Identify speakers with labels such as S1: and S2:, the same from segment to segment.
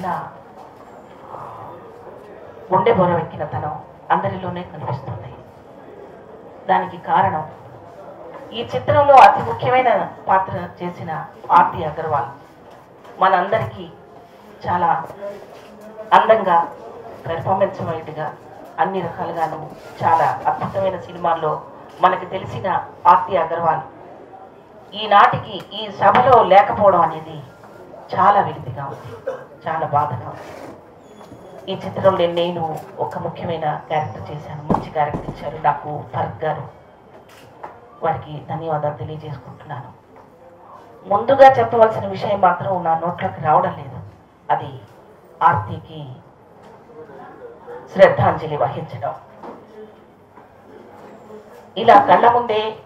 S1: చిన్న గుండె బొరవెక్కిన తనం అందరిలోనే కనిపిస్తుంది. దానికి కారణం ఈ చిత్రంలో అతి ముఖ్యమైన పాత్ర చేసిన ఆర్తి అగర్వాల్. మనందరికీ చాలా అందంగా పెర్ఫార్మెన్స్ వైడ్గా అన్ని రకాలుగాను చాలా అద్భుతమైన సినిమాల్లో మనకు తెలిసిన ఆర్తి అగర్వాల్. ఈనాటికి ఈ సభలో లేకపోవడం అనేది చాలా విడిదిగా ఉంది. చాలా బాధగా ఈ చిత్రంలో నేను ఒక ముఖ్యమైన క్యారెక్టర్ చేశాను. మంచి క్యారెక్టర్ ఇచ్చారు. నాకు ఫరక్ గారు. వారికి ధన్యవాదాలు తెలియజేసుకుంటున్నాను. ముందుగా చెప్పవలసిన విషయం మాత్రం నా నోట్లోకి రావడం లేదు. అది ఆర్తికి శ్రద్ధాంజలి వహించడం. ఇలా కళ్ళ ముందే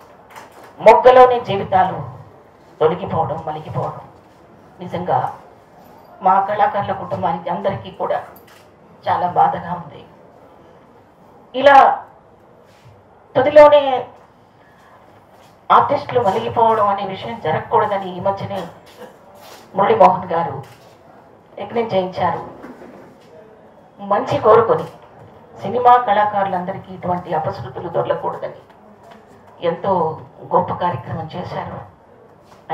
S1: మొగ్గలోనే జీవితాలు తొలగిపోవడం మలిగిపోవడం నిజంగా మా కళాకారుల కుటుంబానికి అందరికీ కూడా చాలా బాధగా ఉంది. ఇలా తుదిలోనే ఆర్టిస్టులు మలిగిపోవడం అనే విషయం జరగకూడదని ఈ మధ్యనే మురళీమోహన్ గారు యజ్ఞం చేయించారు. మంచి కోరుకొని సినిమా కళాకారులందరికీ ఇటువంటి అపశృతులు దొరకకూడదని ఎంతో గొప్ప కార్యక్రమం చేశారు.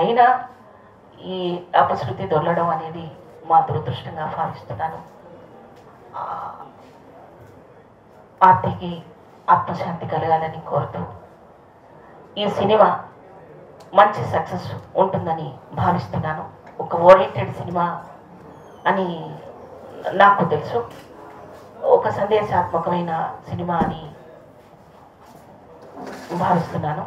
S1: అయినా ఈ అపశృతి దొరలడం అనేది మా దురదృష్టంగా భావిస్తున్నాను. పార్టీకి ఆత్మశాంతి కలగాలని కోరుతూ ఈ సినిమా మంచి సక్సెస్ ఉంటుందని భావిస్తున్నాను. ఒక ఓరియంటెడ్ సినిమా అని నాకు తెలుసు. ఒక సందేశాత్మకమైన సినిమా అని భావిస్తున్నాను.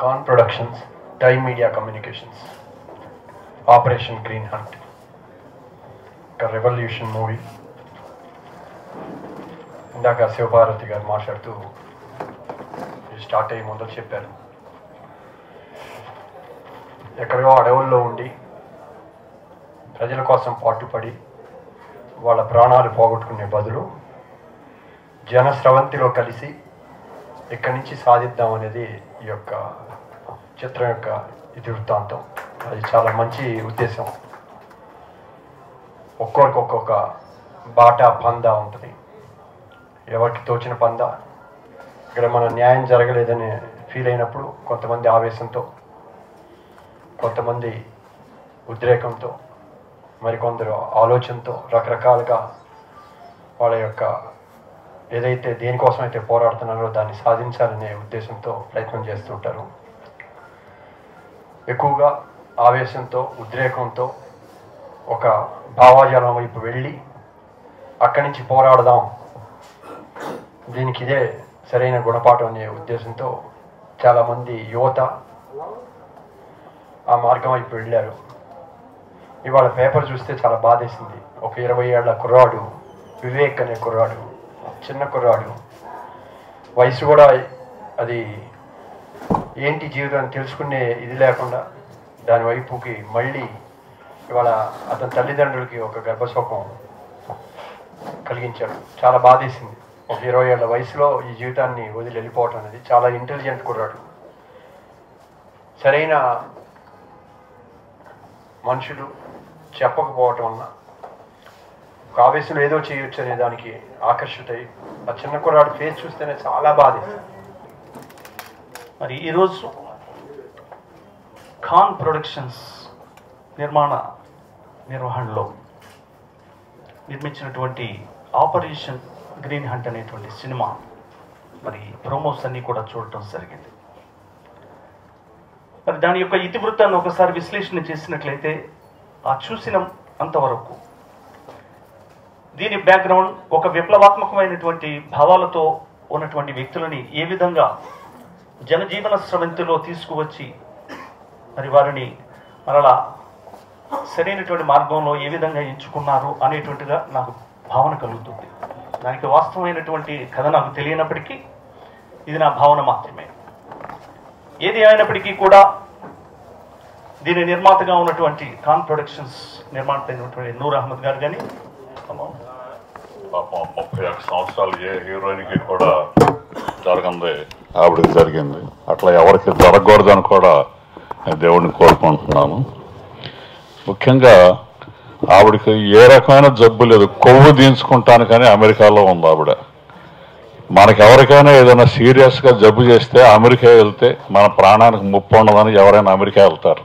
S2: కాన్ productions time media communications operation green hunt. ఒక రెవల్యూషన్ మూవీ ఇందాక శివభారతి గారు మాట్లాడుతూ ఇది స్టార్ట్ అయ్యే ముందు చెప్పారు. ఎక్కడో అడవుల్లో ఉండి ప్రజల కోసం పాటుపడి వాళ్ళ ప్రాణాలు పోగొట్టుకునే బదులు జనస్రవంతిలో కలిసి ఇక్కడి నుంచి సాధిద్దాం అనేది ఈ యొక్క చిత్రం యొక్క ఇతివృత్తాంతం అది చాలా మంచి ఉద్దేశం. ఒక్కొరికి ఒక్కొక్క బాట పంద ఉంటుంది. ఎవరికి తోచిన పంద? ఇక్కడ మన న్యాయం జరగలేదని ఫీల్ అయినప్పుడు కొంతమంది ఆవేశంతో కొంతమంది ఉద్రేకంతో మరికొందరు ఆలోచనతో రకరకాలుగా వాళ్ళ యొక్క ఏదైతే దేనికోసం అయితే పోరాడుతున్నారో దాన్ని సాధించాలనే ఉద్దేశంతో ప్రయత్నం చేస్తుంటారు ఎక్కువగా ఆవేశంతో ఉద్రేకంతో ఒక భావాజాలం వైపు వెళ్ళి అక్కడి నుంచి పోరాడదాం. దీనికి ఇదే సరైన గుణపాఠం అనే ఉద్దేశంతో చాలామంది యువత ఆ మార్గం వైపు వెళ్ళారు. ఇవాళ పేపర్ చూస్తే చాలా బాధేసింది. ఒక ఇరవై ఏళ్ళ కుర్రాడు వివేక్ అనే కుర్రాడు చిన్న కుర్రాడు. వయసు కూడా అది ఏంటి జీవితం తెలుసుకునే ఇది లేకుండా దాని వైపుకి మళ్ళీ ఇవాళ అతని తల్లిదండ్రులకి ఒక గర్భశోకం కలిగించాడు చాలా బాధేసింది. ఒక ఇరవై ఏళ్ళ వయసులో ఈ జీవితాన్ని వదిలి వెళ్ళిపోవటం అనేది చాలా ఇంటెలిజెంట్ కుర్రాడు సరైన మనుషులు చెప్పకపోవటం వలన ఒక ఆవేశంలో ఏదో చేయొచ్చు అనే దానికి ఆకర్షితై ఆ చిన్న కుర్రాడు ఫేస్ చూస్తేనే చాలా బాధ
S3: మరి ఈరోజు ఖాన్ ప్రొడక్షన్స్ నిర్మాణ నిర్వహణలో నిర్మించినటువంటి ఆపరేషన్ గ్రీన్ హంట్ అనేటువంటి సినిమా. మరి ప్రోమోస్ అన్నీ కూడా చూడటం జరిగింది. మరి దాని యొక్క ఇతివృత్తాన్ని ఒకసారి విశ్లేషణ చేసినట్లయితే ఆ చూసిన అంతవరకు దీని బ్యాక్గ్రౌండ్ ఒక విప్లవాత్మకమైనటువంటి భావాలతో ఉన్నటువంటి వ్యక్తులని ఏ విధంగా జనజీవన స్రవంతిలో తీసుకువచ్చి మరి వారిని మరలా సరైనటువంటి మార్గంలో ఏ విధంగా ఎంచుకున్నారు అనేటువంటిగా నాకు భావన కలుగుతుంది. దానికి వాస్తవమైనటువంటి కథ నాకు తెలియనప్పటికీ ఇది నా భావన మాత్రమే. ఏది అయినప్పటికీ కూడా దీని నిర్మాతగా ఉన్నటువంటి ఖాన్ ప్రొడక్షన్స్ నిర్మాత అయినటువంటి నూర్ అహ్మద్ గారు కానీ
S4: పాపం ముప్పై ఒక్క సంవత్సరాలు ఏ హీరోయిన్కి కూడా జరగంది. ఆవిడకి జరిగింది. అట్లా ఎవరికి జరగకూడదని కూడా దేవుడిని కోరుకుంటున్నాను. ముఖ్యంగా ఆవిడకి ఏ రకమైన జబ్బు లేదు. కొవ్వు దించుకుంటానికని అమెరికాలో ఉంది ఆవిడ. మనకి ఎవరికైనా ఏదైనా సీరియస్గా జబ్బు చేస్తే అమెరికా వెళ్తే మన ప్రాణానికి ముప్పు ఉండదని ఎవరైనా అమెరికా వెళ్తారు.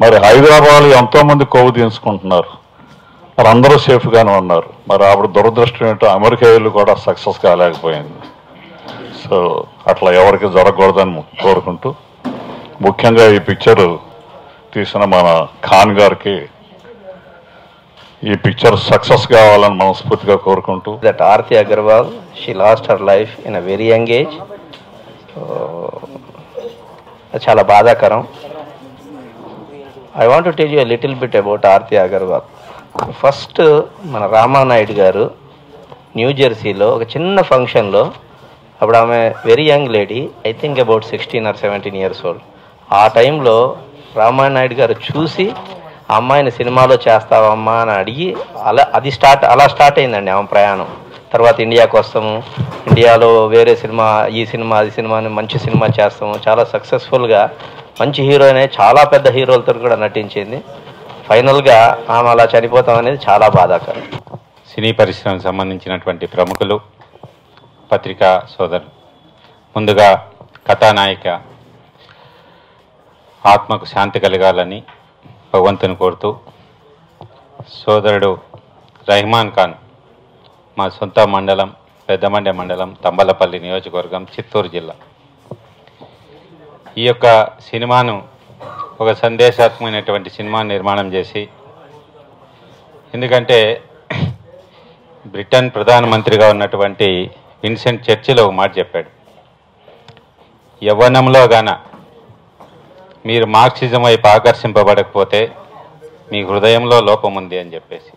S4: మరి హైదరాబాద్లో ఎంతో మంది కొవ్వు దించుకుంటున్నారు మరి అందరూ సేఫ్గానే ఉన్నారు. మరి ఆవిడ దురదృష్టం ఏంటో అమెరికా వెళ్ళి కూడా సక్సెస్ కాలేకపోయింది. సో అట్లా ఎవరికి జరగకూడదని కోరుకుంటూ ముఖ్యంగా ఈ పిక్చరు తీసిన మన ఖాన్ గారికి ఈ పిక్చర్ సక్సెస్ కావాలని మనస్ఫూర్తిగా కోరుకుంటూ.
S5: That Aarti Agarwal she lost her life in a very young age చాలా బాధాకరం. I want tell you little bit about Aarti Agarwal first మన రామానాయుడు గారు న్యూ జెర్సీలో ఒక చిన్న ఫంక్షన్లో అప్పుడు ఆమె very young lady I think about sixteen or seventeen years old ఆ టైంలో రామానాయుడు గారు చూసి అమ్మాయిని సినిమాలో చేస్తావమ్మా అని అడిగి అలా అది స్టార్ట్ అలా స్టార్ట్ అయిందండి ఆమె ప్రయాణం. తర్వాత ఇండియాకి వస్తాము. ఇండియాలో వేరే సినిమా ఈ సినిమా అది సినిమా అని మంచి సినిమా చేస్తాము. చాలా సక్సెస్ఫుల్గా మంచి హీరోయిన్ చాలా పెద్ద హీరోలతో కూడా నటించింది. ఫైనల్గా ఆమె అలా చనిపోతాం అనేది చాలా బాధాకరం.
S6: సినీ పరిశ్రమకు సంబంధించినటువంటి ప్రముఖులు పత్రికా సోదరు ముందుగా కథానాయిక ఆత్మకు శాంతి కలగాలని భగవంతుని కోరుతూ సోదరుడు రహమాన్ ఖాన్ మా సొంత మండలం పెద్దమండే మండలం తంబలపల్లి నియోజకవర్గం చిత్తూరు జిల్లా. ఈ యొక్క సినిమాను ఒక సందేశాత్మకమైనటువంటి సినిమా నిర్మాణం చేసి ఎందుకంటే బ్రిటన్ ప్రధానమంత్రిగా ఉన్నటువంటి విన్సెంట్ చర్చిలో ఒక మాట చెప్పాడు. యవ్వనంలో గాన మీరు మార్క్సిజం వైపు ఆకర్షింపబడకపోతే మీ హృదయంలో లోపం ఉంది అని చెప్పేసి.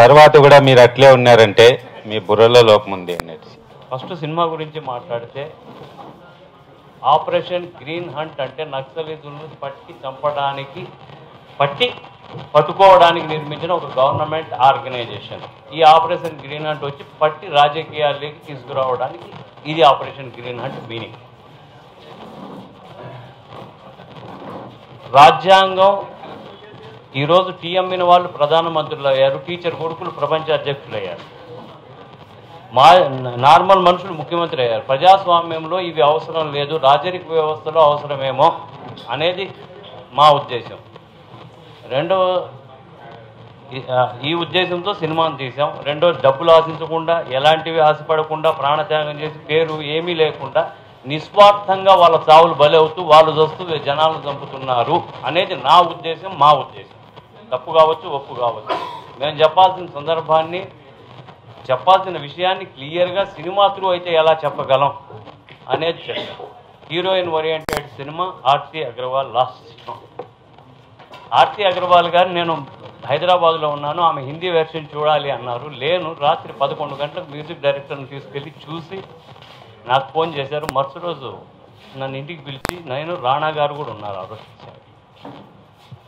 S6: తర్వాత కూడా మీరు అట్లే ఉన్నారంటే మీ బుర్రలో లోపం ఉంది అనేది
S7: ఫస్ట్ సినిమా గురించి మాట్లాడితే ఆపరేషన్ గ్రీన్ హంట్ అంటే నక్సలిజులను పట్టి చంపడానికి పట్టి పట్టుకోవడానికి నిర్మించిన ఒక గవర్నమెంట్ ఆర్గనైజేషన్. ఈ ఆపరేషన్ గ్రీన్ హంట్ వచ్చి పట్టి రాజకీయాల్లోకి తీసుకురావడానికి ఇది ఆపరేషన్ గ్రీన్ హంట్ మీనింగ్. రాజ్యాంగం ఈరోజు టీఎంఈన వాళ్ళు ప్రధానమంత్రులు అయ్యారు టీచర్ కొడుకులు ప్రపంచ అధ్యక్షులు అయ్యారు మా నార్మల్ మనుషులు ముఖ్యమంత్రి అయ్యారు ప్రజాస్వామ్యంలో ఇవి అవసరం లేదు రాజరిక వ్యవస్థలో అవసరమేమో అనేది మా ఉద్దేశం. రెండవ ఈ- ఈ ఉద్దేశంతో సినిమాను తీసాం రెండో డబ్బులు ఆశించకుండా ఎలాంటివి ఆశపడకుండా ప్రాణత్యాగం చేసి పేరు ఏమీ లేకుండా నిస్వార్థంగా వాళ్ళ చావులు బలవుతూ వాళ్ళు చస్తూ జనాలను చంపుతున్నారు అనేది నా ఉద్దేశం మా ఉద్దేశం. తప్పు కావచ్చు ఒప్పు కావచ్చు. మేము చెప్పాల్సిన సందర్భాన్ని చెప్పాల్సిన విషయాన్ని క్లియర్గా సినిమా త్రూ అయితే ఎలా చెప్పగలం అనేది చెప్పాం. Heroine oriented cinema Aarti Agrawal last cinema. Aarti Agarwal garu నేను హైదరాబాద్లో ఉన్నాను ఆమె హిందీ వెర్షన్ చూడాలి అన్నారు. లేను రాత్రి పదకొండు గంటలకు మ్యూజిక్ డైరెక్టర్ని తీసుకెళ్ళి చూసి నాకు ఫోన్ చేశారు. మరుసటి రోజు నన్ను ఇంటికి పిలిచి నేను రాణా గారు కూడా ఉన్నారు ఆ రోజు.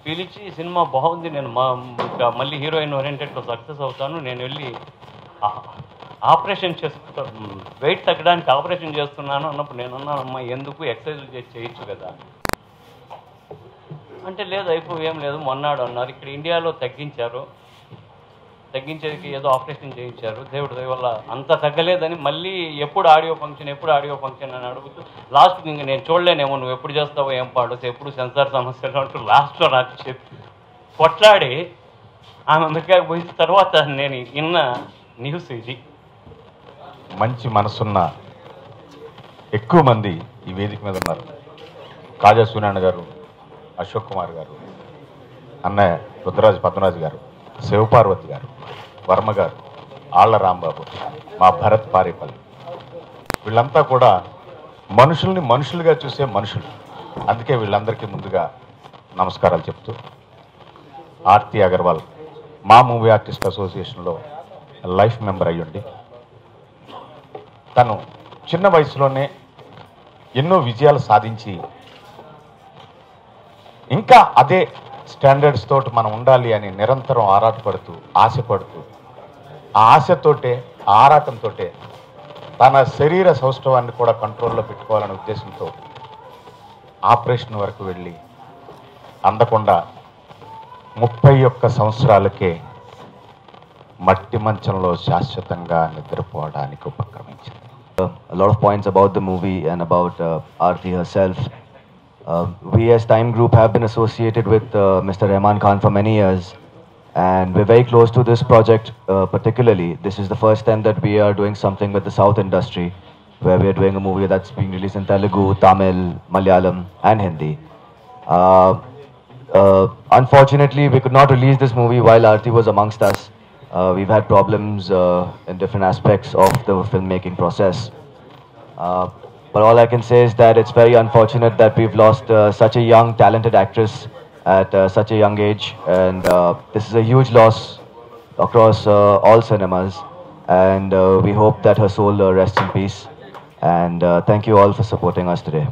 S7: పిలిచి సినిమా బాగుంది. నేను మా ఇంకా మళ్ళీ హీరోయిన్ ఓరియంటెడ్లో సక్సెస్ అవుతాను. నేను వెళ్ళి ఆపరేషన్ చేసుకుంటా వెయిట్ తగ్గడానికి ఆపరేషన్ చేస్తున్నాను అన్నప్పుడు నేను అన్నానమ్మా ఎందుకు ఎక్సర్సైజ్ చేసి చేయొచ్చు కదా? అంటే లేదు అయిపోయి ఏం లేదు. మొన్నాడు అన్నారు. ఇక్కడ ఇండియాలో తగ్గించారు. తగ్గించేకి ఏదో ఆపరేషన్ చేయించారు. దేవుడు దయ వల్ల అంత తగ్గలేదని మళ్ళీ ఎప్పుడు ఆడియో ఫంక్షన్ ఎప్పుడు ఆడియో ఫంక్షన్ అని అడుగుతూ లాస్ట్ ఇంక నేను చూడలేనేమో నువ్వు ఎప్పుడు చేస్తావో ఏం పాడు ఎప్పుడు సెన్సార్ సమస్యలు అంటూ లాస్ట్లో నాకు చెప్పి కొట్లాడి ఆమె అమెరికాకి పోయిన తర్వాత నేను విన్న న్యూస్ ఇది.
S8: మంచి మనసున్న ఎక్కువ మంది ఈ వేదిక మీద ఉన్నారు. కాజా సూనారాయణ గారు అశోక్ కుమార్ గారు అన్నయ్య రుద్రరాజు పద్మరాజు గారు శివపార్వతి గారు. వర్మ గారు ఆళ్ళ రాంబాబు మా భరత్ పారేపల్లి. వీళ్ళంతా కూడా మనుషుల్ని మనుషులుగా చూసే మనుషులు. అందుకే వీళ్ళందరికీ ముందుగా నమస్కారాలు చెప్తూ ఆర్తి అగర్వాల్ మా మూవీ ఆర్టిస్ట్ అసోసియేషన్లో లైఫ్ మెంబర్ అయ్యుండి తను చిన్న వయసులోనే ఎన్నో విజయాలు సాధించి ఇంకా అదే స్టాండర్డ్స్ తోటి మనం ఉండాలి అని నిరంతరం ఆరాటపడుతూ ఆశపడుతూ ఆ ఆశతోటే ఆరాటంతో తన శరీర సౌష్ఠవాన్ని కూడా కంట్రోల్లో పెట్టుకోవాలనే ఉద్దేశంతో ఆపరేషన్ వరకు వెళ్ళి అందకుండా ముప్పై ఒక్క సంవత్సరాలకే మట్టి మంచంలో శాశ్వతంగా నిద్రపోవడానికి ఉపక్రమించింది
S9: a lot of points about the movie and about uh, Aarti herself. Uh, we as Time Group have been associated with uh, Mr. Rahman Khan for many years, and we're very close to this project uh, particularly. This is the first time that we are doing something with the South industry, where we are doing a movie that's being released in Telugu, Tamil, Malayalam, and Hindi. Uh, uh, unfortunately, we could not release this movie while Aarti was amongst us. Uh, we've had problems in different aspects of the filmmaking process. But all I can say is that it's very unfortunate that we've lost uh, such a young, talented actress at uh, such a young age, and uh, this is a huge loss across uh, all cinemas. And uh, we hope that her soul uh, rests in peace. And thank you all for supporting us today.